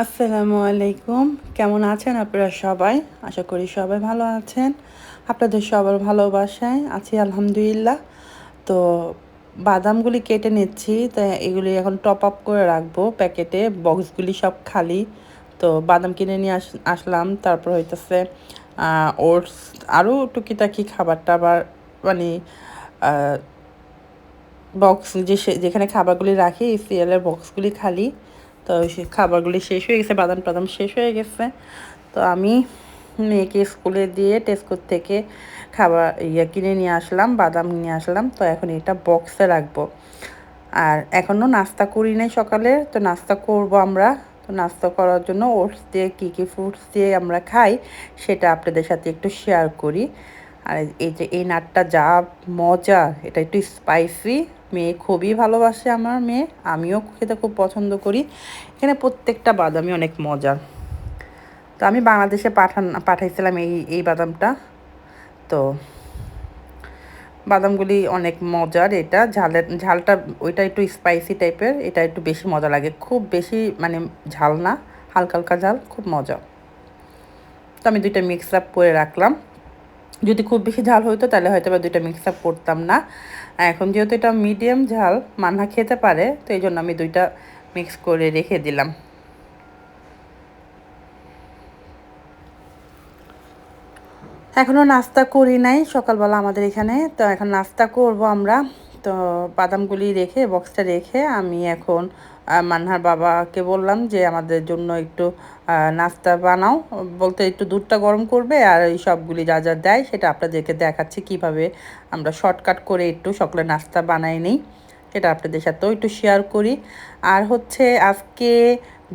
আসসালামু আলাইকুম। কেমন আছেন আপনারা সবাই? আশা করি সবাই ভালো আছেন। আপনাদের সবার ভালোবাসায় আছি, আলহামদুলিল্লাহ। তো বাদামগুলি কেটে নিচ্ছি তো এগুলি এখন টপ আপ করে রাখব প্যাকেটে। বক্সগুলি সব খালি। তো বাদাম কিনে নিয়ে আস আসলাম। তারপর হইতেছে ওটস। আরও টুকিটাকি খাবার টাবার মানে বক্স যে যেখানে খাবারগুলি রাখি সিরিয়ালের বক্সগুলি খালি। তো খাবারগুলি শেষ হয়ে গেছে বাদাম টাদাম শেষ হয়ে গেছে। তো আমি মেয়েকে স্কুলে দিয়ে টেস্কোর থেকে খাবার ইয়ে কিনে নিয়ে আসলাম, বাদাম নিয়ে আসলাম। তো এখন এটা বক্সে রাখব। আর এখনও নাস্তা করি নাই সকালে। তো নাস্তা করব আমরা। তো নাস্তা করার জন্য ওটস দিয়ে কী কী ফ্রুটস দিয়ে আমরা খাই সেটা আপনাদের সাথে একটু শেয়ার করি। আর এই যে এই নাটটা যা মজা, এটা একটু স্পাইসি মেয়ে খুবই ভালোবাসে আমার মেয়ে, আমিও খেতে খুব পছন্দ করি। এখানে প্রত্যেকটা বাদামই অনেক মজার তো আমি বাংলাদেশে পাঠান, পাঠাইছিলাম এই এই বাদামটা। তো বাদামগুলি অনেক মজার এটা। ঝালের ঝালটা ওইটা একটু স্পাইসি টাইপের এটা একটু বেশি মজা লাগে। খুব বেশি মানে ঝাল না, হালকা হালকা ঝাল, খুব মজা। তো আমি দুইটা মিক্স আপ করে রাখলাম। যদি খুব বেশি ঝাল হইতো, তাহলে হয়তো বা দুইটা মিক্স আপ করতাম না। এখন যেহেতু এটা মিডিয়াম ঝাল মান্না খেতে পারে, তো এই জন্য আমি দুইটা মিক্স করে রেখে দিলাম। এখনও নাস্তা করি নাই, সকালবেলা আমাদের এখানে। তো এখন নাস্তা করব আমরা। তো বাদামগুলি রেখে বক্সটা রেখে আমি এখন মান্নার বাবাকে বললাম যে, আমাদের জন্য একটু নাস্তা বানাও। বলতে একটু দুধটা গরম করবে আর এই সবগুলি যা যা দেয় সেটা আপনাদেরকে দেখাচ্ছি কীভাবে আমরা শর্টকাট করে একটু সকালে নাস্তা বানাই নিই। সেটা আপনাদের সাথেও একটু শেয়ার করি। আর হচ্ছে আজকে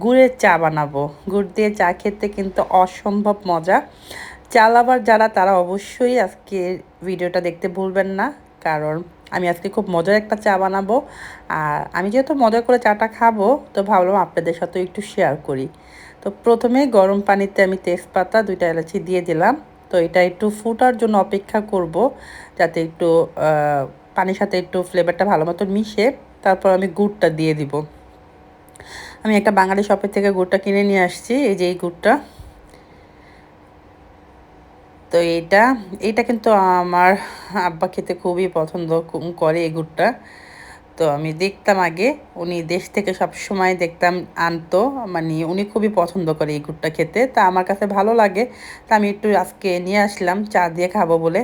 গুড়ের চা বানাবো। গুড় দিয়ে চা খেতে কিন্তু অসম্ভব মজা। চাল আবার যারা, তারা অবশ্যই আজকে ভিডিওটা দেখতে ভুলবেন না। কারণ আমি আজকে খুব মজার একটা চা বানাবো। আর আমি যেহেতু মজা করে চাটা খাব, তো ভাবলাম আপনাদের সাথে একটু শেয়ার করি। তো প্রথমে গরম পানিতে আমি তেজপাতা, দুইটা এলাচি দিয়ে দিলাম। তো এটা একটু ফুটার জন্য অপেক্ষা করব, যাতে একটু পানির সাথে একটু ফ্লেভারটা ভালো মতো মিশে। তারপর আমি গুড়টা দিয়ে দিব। আমি একটা বাঙালি শপের থেকে গুড়টা কিনে নিয়ে আসছি, এই যে এই গুড়টা। তো এইটা এইটা কিন্তু আমার আব্বা খেতে খুবই পছন্দ করে এই গুড়টা। তো আমি দেখতাম আগে, উনি দেশ থেকে সব সময় দেখতাম আনতো মানে উনি খুবই পছন্দ করে এই গুড়টা খেতে। তা আমার কাছে ভালো লাগে, তা আমি একটু আজকে নিয়ে আসলাম, চা দিয়ে খাব বলে।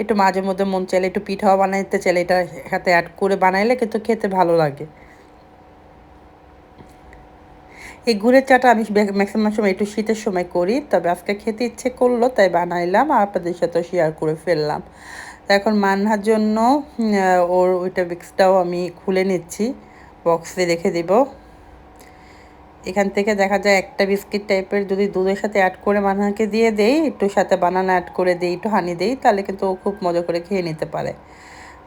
একটু মাঝে মধ্যে মন চাইলে একটু পিঠাও বানাইতে চাইলে এটা সাথে অ্যাড করে বানাইলে কিন্তু খেতে ভালো লাগে। এই গুড়ের চাটা আমি ম্যাক্সিমাম সময় একটু শীতের সময় করি, তবে আজকে খেতে ইচ্ছে করল, তাই বানাইলাম আর আপনাদের সাথে শেয়ার করে ফেললাম। এখন মান্নার জন্য ওর ওইটা বিক্সটাও আমি খুলে নিচ্ছি বক্সে রেখে দেব। এখান থেকে দেখা যায় একটা বিস্কিট টাইপের যদি দুধের সাথে অ্যাড করে মান্নাকে দিয়ে দেই, একটু সাথে বানানা অ্যাড করে দিই, একটু হানি দিই, তাহলে কিন্তু ও খুব মজা করে খেয়ে নিতে পারে।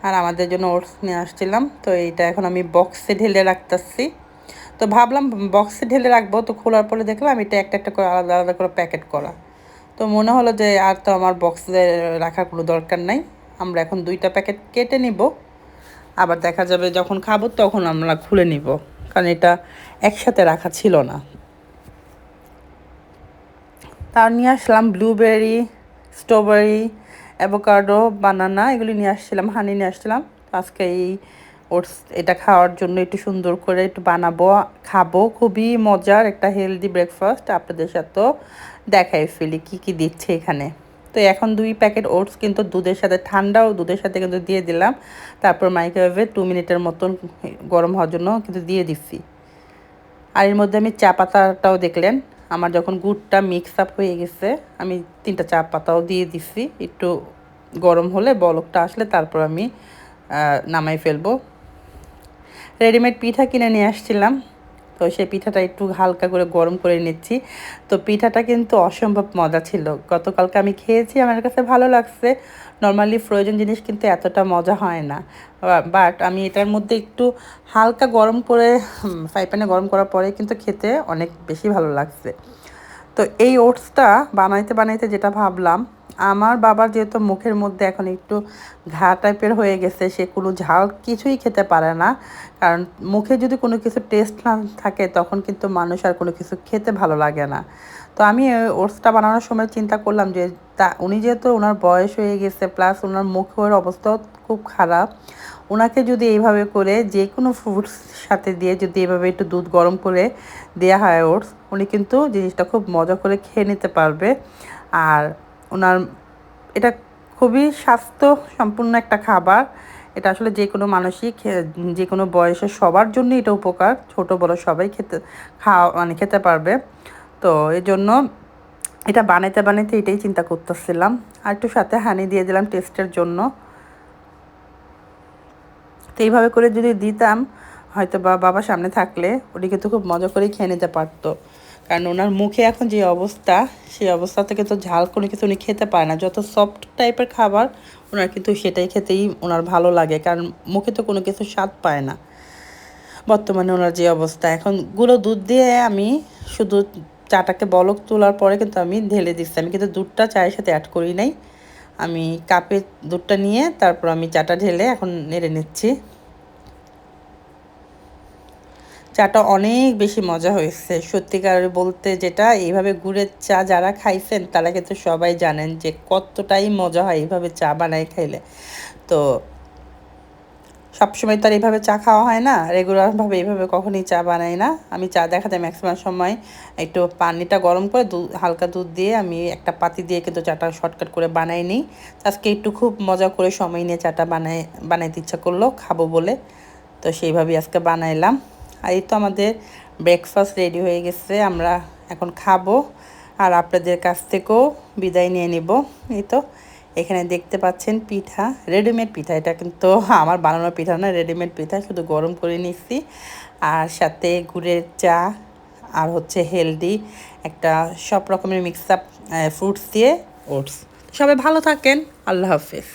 আর আমাদের জন্য ওটস নিয়ে আসছিলাম, তো এইটা এখন আমি বক্সে ঢেলে রাখতেছি। তো ভাবলাম বক্সে ঢেলে রাখব, তো খোলার পরে দেখলাম এটা একটা একটা করে আলাদা আলাদা করে প্যাকেট করা। তো মনে হলো যে আর তো আমার বক্সে রাখার কোনো দরকার নাই। আমরা এখন দুইটা প্যাকেট কেটে নিব। আবার দেখা যাবে যখন খাব তখন আমরা খুলে নিব। কারণ এটা একসাথে রাখা ছিল না। তার নিয়ে আসলাম ব্লুবেরি স্ট্রবেরি অ্যাভোকাডো বানানা এগুলি নিয়ে আসছিলাম হানি নিয়ে আসছিলাম। আজকে এই ওটস, এটা খাওয়ার জন্য একটু সুন্দর করে একটু বানাবো, খাব। খুবই মজার একটা হেলদি ব্রেকফাস্ট আপনাদের সাথেও দেখাই ফেলি কি কি দিচ্ছে এখানে। তো এখন দুই প্যাকেট ওটস কিন্তু দুধের সাথে ঠান্ডাও, দুধের সাথে কিন্তু দিয়ে দিলাম। তারপর মাইক্রোওয়েভে টু মিনিটের মতন গরম হওয়ার জন্য কিন্তু দিয়ে দিচ্ছি। আর এর মধ্যে আমি চা পাতাটাও দেখলেন, আমার যখন গুড়টা মিক্স আপ হয়ে গেছে, আমি তিনটা চা পাতাও দিয়ে দিচ্ছি। একটু গরম হলে বলকটা আসলে তারপর আমি নামাই ফেলব। রেডিমেড পিঠা কিনে নিয়ে আসছিলাম। তো সেই পিঠাটা একটু হালকা করে গরম করে নিচ্ছি। তো পিঠাটা কিন্তু অসম্ভব মজা ছিল। গতকালকে আমি খেয়েছি, আমার কাছে ভালো লাগছে। নর্মালি ফ্রোজেন জিনিস কিন্তু এতটা মজা হয় না। বাট আমি এটার মধ্যে একটু হালকা গরম করে ফ্রাই প্যানে গরম করার পরে কিন্তু খেতে অনেক বেশি ভালো লাগছে। তো এই ওটসটা বানাইতে বানাইতে যেটা ভাবলাম আমার বাবার যেহেতু মুখের মধ্যে এখন একটু ঘা টাইপের হয়ে গেছে, সে কোনো ঝাল কিছুই খেতে পারে না। কারণ মুখে যদি কোনো কিছু টেস্ট না থাকে, তখন কিন্তু মানুষ আর কোনো কিছু খেতে ভালো লাগে না। তো আমি ওটসটা বানানোর সময় চিন্তা করলাম যে, তা উনি যেহেতু ওনার বয়স হয়ে গেছে প্লাস ওনার মুখের অবস্থাও খুব খারাপ ওনাকে যদি এইভাবে করে যে কোনো ফ্রুটস সাথে দিয়ে যদি এভাবে একটু দুধ গরম করে দেওয়া হয় ওটস, উনি কিন্তু জিনিসটা খুব মজা করে খেয়ে নিতে পারবে। আর ওনার, এটা খুবই স্বাস্থ্য সম্পূর্ণ একটা খাবার। এটা আসলে যে কোনো মানুষই যে কোনো বয়সের সবার জন্য এটা উপকার। ছোট, বড় সবাই খেতে, খাওয়া মানে খেতে পারবে। তো এই জন্য এটা বানাইতে বানাইতে এটাই চিন্তা করতেছিলাম। আর একটু সাথে হানি দিয়ে দিলাম টেস্টের জন্য। তো এইভাবে করে যদি দিতাম হয়তো বা বাবা সামনে থাকলে উনি কিন্তু খুব মজা করেই খেয়ে নিতে পারতো। কারণ ওনার মুখে এখন যে অবস্থা, সেই অবস্থা থেকে তো ঝাল কোনো কিছু উনি খেতে পায় না। যত সফট টাইপের খাবার, ওনার কিন্তু সেটাই খেতেই ওনার ভালো লাগে, কারণ মুখে তো কোনো কিছু স্বাদ পায় না। বর্তমানে ওনার যে অবস্থা, এখন গুঁড়ো দুধ দিয়ে আমি শুধু চাটাকে বলক তোলার পরে কিন্তু আমি ঢেলে দিচ্ছি। আমি কিন্তু দুধটা চায়ের সাথে অ্যাড করি নাই। আমি কাপে দুধটা নিয়ে তারপর আমি চাটা ঢেলে এখন নেড়ে নিচ্ছি। চাটা অনেক বেশি মজা হয়েছে। সত্যিকার বলতে যেটা, এইভাবে গুড়ের চা যারা খাইছেন, তারা কিন্তু সবাই জানেন যে কতটাই মজা হয় এইভাবে চা বানাই খাইলে। তো সবসময় তো আর এইভাবে চা খাওয়া হয় না, রেগুলারভাবে এইভাবে কখনই চা বানাই না। আমি চা দেখা দেখাতে ম্যাক্সিমাম সময় একটু পানিটা গরম করে দুধ হালকা দুধ দিয়ে আমি একটা পাতি দিয়ে কিন্তু চাটা শর্টকাট করে বানাই নিই। আজকে একটু খুব মজা করে সময় নিয়ে চাটা বানাই বানাইতে ইচ্ছা করল, খাব বলে। তো সেইভাবেই আজকে বানাইলাম। আর এই তো আমাদের ব্রেকফাস্ট রেডি হয়ে গেছে আমরা এখন খাব। আর আপনাদের কাছ থেকেও বিদায় নিয়ে নিব। এই তো এখানে দেখতে পাচ্ছেন পিঠা রেডিমেড পিঠা। এটা কিন্তু আমার বানানোর পিঠা না রেডিমেড পিঠা শুধু গরম করে নিচ্ছি আর সাথে গুড়ের চা আর হচ্ছে হেলদি একটা সব রকমের মিক্স আপ ফ্রুটস দিয়ে। ওটস সবাই ভালো থাকেন আল্লাহ হাফিজ।